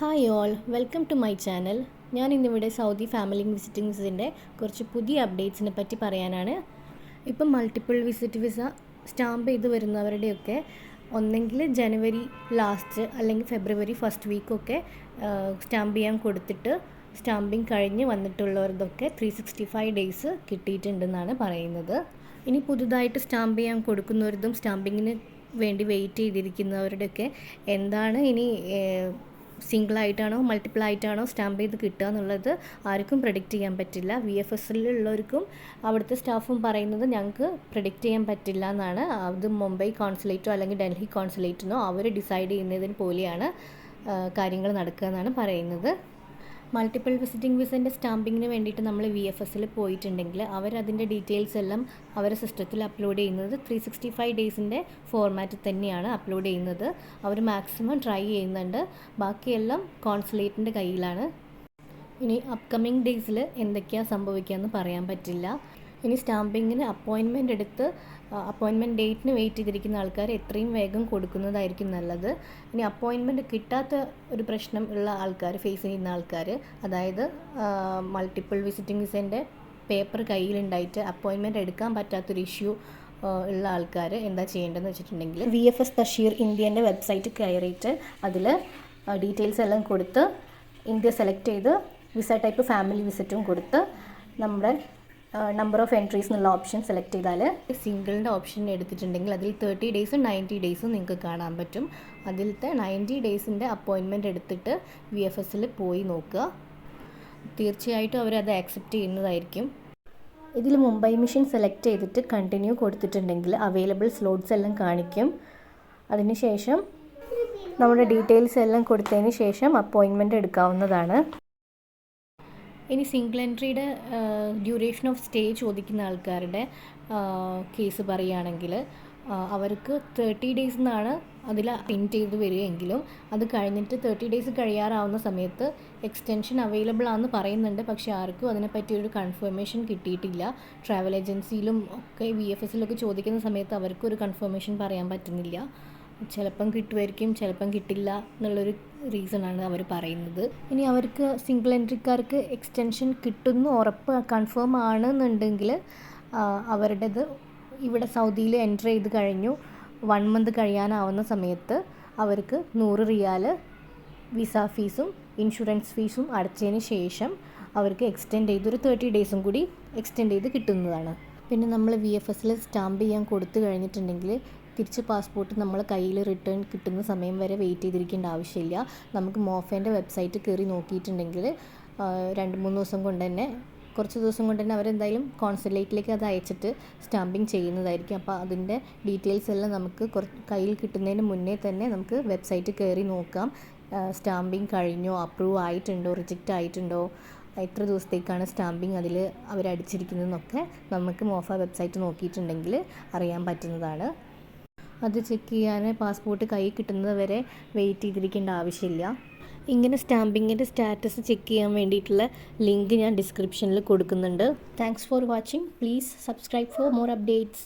Hi all welcome to my channel ഞാൻ ഇന്നിവിടെ Saudi family വിസിറ്റിങ്സിന്റെ കുറച്ച് പുതിയ അപ്ഡേറ്റ്സിനെ പറ്റി പറയാനാണ്. ഇപ്പം മൾട്ടിപ്പിൾ വിസിറ്റ് വിസ സ്റ്റാമ്പ് ചെയ്ത് വരുന്നവരുടെയൊക്കെ ഒന്നെങ്കിൽ ജനുവരി ലാസ്റ്റ് അല്ലെങ്കിൽ ഫെബ്രുവരി ഫസ്റ്റ് വീക്കൊക്കെ സ്റ്റാമ്പ് ചെയ്യാൻ കൊടുത്തിട്ട് സ്റ്റാമ്പിങ് കഴിഞ്ഞ് വന്നിട്ടുള്ളവർക്കൊക്കെ ത്രീ സിക്സ്റ്റി ഫൈവ് ഡേയ്സ് കിട്ടിയിട്ടുണ്ടെന്നാണ് പറയുന്നത്. ഇനി പുതുതായിട്ട് സ്റ്റാമ്പ് ചെയ്യാൻ കൊടുക്കുന്നവരതും സ്റ്റാമ്പിങ്ങിന് വേണ്ടി വെയിറ്റ് ചെയ്തിരിക്കുന്നവരുടെയൊക്കെ എന്താണ്? ഇനി സിംഗിൾ ആയിട്ടാണോ മൾട്ടിപ്പിൾ ആയിട്ടാണോ സ്റ്റാമ്പ് ചെയ്ത് കിട്ടുക എന്നുള്ളത് ആർക്കും പ്രഡിക്റ്റ് ചെയ്യാൻ പറ്റില്ല. വി എഫ് എസിലുള്ളവർക്കും അവിടുത്തെ സ്റ്റാഫും പറയുന്നത് ഞങ്ങൾക്ക് പ്രഡിക്റ്റ് ചെയ്യാൻ പറ്റില്ല എന്നാണ്. അത് മുംബൈ കോൺസുലേറ്റോ അല്ലെങ്കിൽ ഡൽഹി കോൺസുലേറ്റിനോ അവർ ഡിസൈഡ് ചെയ്യുന്നതിന് പോലെയാണ് കാര്യങ്ങൾ നടക്കുക എന്നാണ് പറയുന്നത്. മൾട്ടിപ്പിൾ വിസിറ്റിംഗ് വിസന്റെ സ്റ്റാമ്പിങ്ങിന് വേണ്ടിയിട്ട് നമ്മൾ വി എഫ് എസിൽ പോയിട്ടുണ്ടെങ്കിൽ അവരതിന്റെ ഡീറ്റെയിൽസ് എല്ലാം അവരുടെ സിസ്റ്റത്തിൽ അപ്ലോഡ് ചെയ്യുന്നത് ത്രീ സിക്സ്റ്റി ഫൈവ് ഡേയ്സിന്റെ ഫോർമാറ്റിൽ തന്നെയാണ് അപ്ലോഡ് ചെയ്യുന്നത്. അവർ മാക്സിമം ട്രൈ ചെയ്യുന്നുണ്ട്. ബാക്കിയെല്ലാം കോൺസുലേറ്റിന്റെ കയ്യിലാണ്. ഇനി അപ്കമിങ് ഡേയ്സിൽ എന്തൊക്കെയാണ് സംഭവിക്കുക എന്ന് പറയാൻ പറ്റില്ല. ഇനി സ്റ്റാമ്പിങ്ങിന് അപ്പോയിൻമെന്റ് എടുത്ത് അപ്പോയിൻമെന്റ് ഡേറ്റിന് വെയിറ്റ് ചെയ്തിരിക്കുന്ന ആൾക്കാർ എത്രയും വേഗം കൊടുക്കുന്നതായിരിക്കും നല്ലത്. ഇനി അപ്പോയിൻമെന്റ് കിട്ടാത്ത ഒരു പ്രശ്നം ഉള്ള ആൾക്കാർ ഫേസ് ചെയ്യുന്ന ആൾക്കാർ അതായത് മൾട്ടിപ്പിൾ വിസിറ്റിംഗ് വിസേന്റെ പേപ്പർ കയ്യിലുണ്ടായിട്ട് അപ്പോയിൻമെന്റ് എടുക്കാൻ പറ്റാത്തൊരു ഇഷ്യൂ ഉള്ള ആൾക്കാർ എന്താ ചെയ്യേണ്ടതെന്ന് വെച്ചിട്ടുണ്ടെങ്കിൽ വി എഫ് എസ് തഷീർ ഇന്ത്യേന്റെ വെബ്സൈറ്റ് കയറിയിട്ട് അതിൽ ഡീറ്റെയിൽസ് എല്ലാം കൊടുത്ത് ഇന്ത്യ സെലക്ട് ചെയ്ത് വിസ ടൈപ്പ് ഫാമിലി വിസിറ്റും കൊടുത്ത് നമ്മുടെ നമ്പർ ഓഫ് എൻട്രീസ് എന്നുള്ള ഓപ്ഷൻ സെലക്ട് ചെയ്താൽ സിംഗിളിന്റെ ഓപ്ഷൻ എടുത്തിട്ടുണ്ടെങ്കിൽ അതിൽ തേർട്ടി ഡേയ്സും നയന്റി ഡേയ്സും നിങ്ങൾക്ക് കാണാൻ പറ്റും. അതിലത്തെ നയന്റി ഡേയ്സിന്റെ അപ്പോയിൻമെന്റ് എടുത്തിട്ട് വി എഫ് എസിൽ പോയി നോക്കുക. തീർച്ചയായിട്ടും അവരത് ആക്സെപ്റ്റ് ചെയ്യുന്നതായിരിക്കും. ഇതിൽ മുംബൈ മിഷൻ സെലക്ട് ചെയ്തിട്ട് കണ്ടിന്യൂ കൊടുത്തിട്ടുണ്ടെങ്കിൽ അവൈലബിൾ സ്ലോട്ട്സ് എല്ലാം കാണിക്കും. അതിനുശേഷം നമ്മുടെ ഡീറ്റെയിൽസ് എല്ലാം കൊടുത്തതിന് ശേഷം അപ്പോയിൻമെന്റ് എടുക്കാവുന്നതാണ്. ഇനി സിംഗിൾ എൻട്രിയുടെ ഡ്യൂറേഷൻ ഓഫ് സ്റ്റേ ചോദിക്കുന്ന ആൾക്കാരുടെ കേസ് പറയുകയാണെങ്കിൽ അവർക്ക് തേർട്ടി ഡേയ്സ് എന്നാണ് അതിൽ പിൻ ചെയ്ത് വരികയെങ്കിലും അത് കഴിഞ്ഞിട്ട് തേർട്ടി ഡേയ്സ് കഴിയാറാവുന്ന സമയത്ത് എക്സ്റ്റൻഷൻ അവൈലബിൾ ആണെന്ന് പറയുന്നുണ്ട്. പക്ഷേ ആർക്കും അതിനെപ്പറ്റി ഒരു കൺഫർമേഷൻ കിട്ടിയിട്ടില്ല. ട്രാവൽ ഏജൻസിയിലും ഒക്കെ വി എഫ് എസിലൊക്കെ ചോദിക്കുന്ന സമയത്ത് അവർക്ക് ഒരു കൺഫർമേഷൻ പറയാൻ പറ്റുന്നില്ല. ചിലപ്പം കിട്ടുമായിരിക്കും ചിലപ്പം കിട്ടില്ല എന്നുള്ളൊരു റീസണാണ് അവർ പറയുന്നത്. ഇനി അവർക്ക് സിംഗിൾ എൻട്രിക്കാർക്ക് എക്സ്റ്റൻഷൻ കിട്ടുന്നു ഉറപ്പ് കൺഫേം ആണെന്നുണ്ടെങ്കിൽ അവരുടേത് ഇവിടെ സൗദിയിൽ എന്റർ ചെയ്ത് കഴിഞ്ഞു. വൺ മന്ത് കഴിയാനാവുന്ന സമയത്ത് അവർക്ക് നൂറ് റിയാൽ വിസ ഫീസും ഇൻഷുറൻസ് ഫീസും അടച്ചതിന് ശേഷം അവർക്ക് എക്സ്റ്റെൻഡ് ചെയ്ത് ഒരു തേർട്ടി ഡേയ്സും കൂടി എക്സ്റ്റെൻഡ് ചെയ്ത് കിട്ടുന്നതാണ്. പിന്നെ നമ്മൾ വി എഫ് എസിൽ സ്റ്റാമ്പ് ചെയ്യാൻ കൊടുത്തു കഴിഞ്ഞിട്ടുണ്ടെങ്കിൽ തിരിച്ച് പാസ്പോർട്ട് നമ്മൾ കയ്യിൽ റിട്ടേൺ കിട്ടുന്ന സമയം വരെ വെയിറ്റ് ചെയ്തിരിക്കേണ്ട ആവശ്യമില്ല. നമുക്ക് മോഫേന്റെ വെബ്സൈറ്റ് കയറി നോക്കിയിട്ടുണ്ടെങ്കിൽ രണ്ട് മൂന്ന് ദിവസം കൊണ്ട് തന്നെ കുറച്ച് ദിവസം കൊണ്ട് തന്നെ അവരെന്തായാലും കോൺസുലേറ്റിലേക്ക് അത് അയച്ചിട്ട് സ്റ്റാമ്പിങ് ചെയ്യുന്നതായിരിക്കും. അപ്പോൾ അതിന്റെ ഡീറ്റെയിൽസ് എല്ലാം നമുക്ക് കയ്യിൽ കിട്ടുന്നതിന് മുന്നേ തന്നെ നമുക്ക് വെബ്സൈറ്റ് കയറി നോക്കാം. സ്റ്റാമ്പിങ് കഴിഞ്ഞോ അപ്രൂവ് ആയിട്ടുണ്ടോ റിജക്റ്റ് ആയിട്ടുണ്ടോ എത്ര ദിവസത്തേക്കാണ് സ്റ്റാമ്പിങ് അതിൽ അവരടിച്ചിരിക്കുന്നതെന്നൊക്കെ നമുക്ക് മോഫ വെബ്സൈറ്റ് നോക്കിയിട്ടുണ്ടെങ്കിൽ അറിയാൻ പറ്റുന്നതാണ്. അത് ചെക്ക് ചെയ്യാൻ പാസ്പോർട്ട് കൈ കിട്ടുന്നത് വരെ വെയിറ്റ് ചെയ്തിരിക്കേണ്ട ആവശ്യമില്ല. ഇങ്ങനെ സ്റ്റാമ്പിങ്ങിന്റെ സ്റ്റാറ്റസ് ചെക്ക് ചെയ്യാൻ വേണ്ടിയിട്ടുള്ള ലിങ്ക് ഞാൻ ഡിസ്ക്രിപ്ഷനിൽ കൊടുക്കുന്നുണ്ട്. Thanks for watching please subscribe for more updates